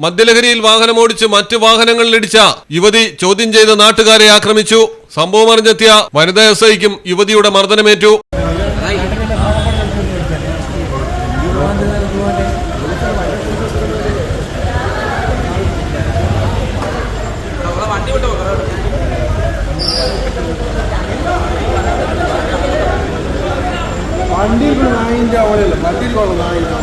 മദ്യലഹരിയിൽ വാഹനമോടിച്ച് മറ്റ് വാഹനങ്ങളിലിടിച്ച യുവതി ചോദ്യം ചെയ്ത നാട്ടുകാരെ ആക്രമിച്ചു. സംഭവം അറിഞ്ഞെത്തിയ വനിതാ എസ് ഐക്കും യുവതിയുടെ മർദ്ദനമേറ്റു. വണ്ടിയിൽ നായിന്റെ അവിടെ വണ്ടിയിൽ നായിന്റെ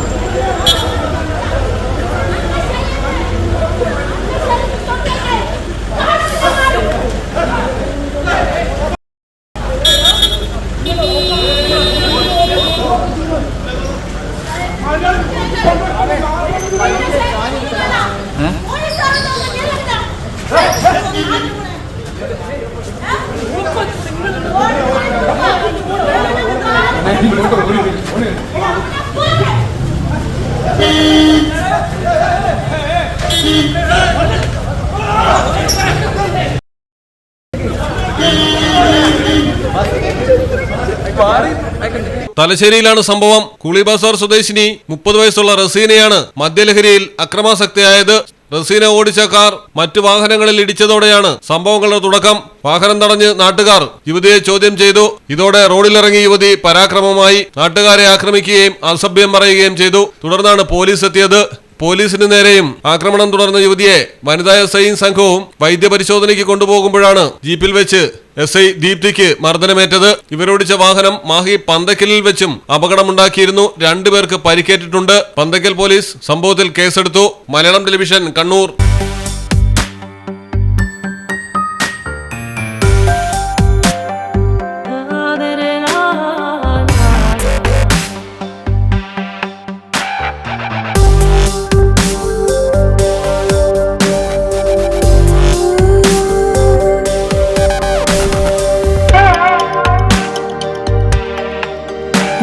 തലശ്ശേരിയിലാണ് സംഭവം. കുളിബസാർ സ്വദേശിനി മുപ്പത് വയസ്സുള്ള റസീനയാണ് മദ്യലഹരിയിൽ അക്രമാസക്തയായത്. റസീന ഓടിച്ച കാർ മറ്റു വാഹനങ്ങളിൽ ഇടിച്ചതോടെയാണ് സംഭവങ്ങളുടെ തുടക്കം. വാഹനം തടഞ്ഞ് നാട്ടുകാർ യുവതിയെ ചോദ്യം ചെയ്തു. ഇതോടെ റോഡിലിറങ്ങി യുവതി പരാക്രമമായി നാട്ടുകാരെ ആക്രമിക്കുകയും അസഭ്യം പറയുകയും ചെയ്തു. തുടർന്നാണ് പോലീസ് എത്തിയത്. പോലീസിന് നേരെയും ആക്രമണം തുടർന്ന യുവതിയെ വനിതാ എസ് ഐയും സംഘവും വൈദ്യപരിശോധനയ്ക്ക് കൊണ്ടുപോകുമ്പോഴാണ് ജീപ്പിൽ വെച്ച് എസ് ഐ ദീപ്തിക്ക് മർദ്ദനമേറ്റത്. ഇവരോടിച്ച വാഹനം മാഹി പന്തക്കലിൽ വെച്ചും അപകടമുണ്ടാക്കിയിരുന്നു. രണ്ടുപേർക്ക് പരിക്കേറ്റിട്ടുണ്ട്. പന്തക്കൽ പോലീസ് സംഭവത്തിൽ കേസെടുത്തു. Malayalam television Kannur.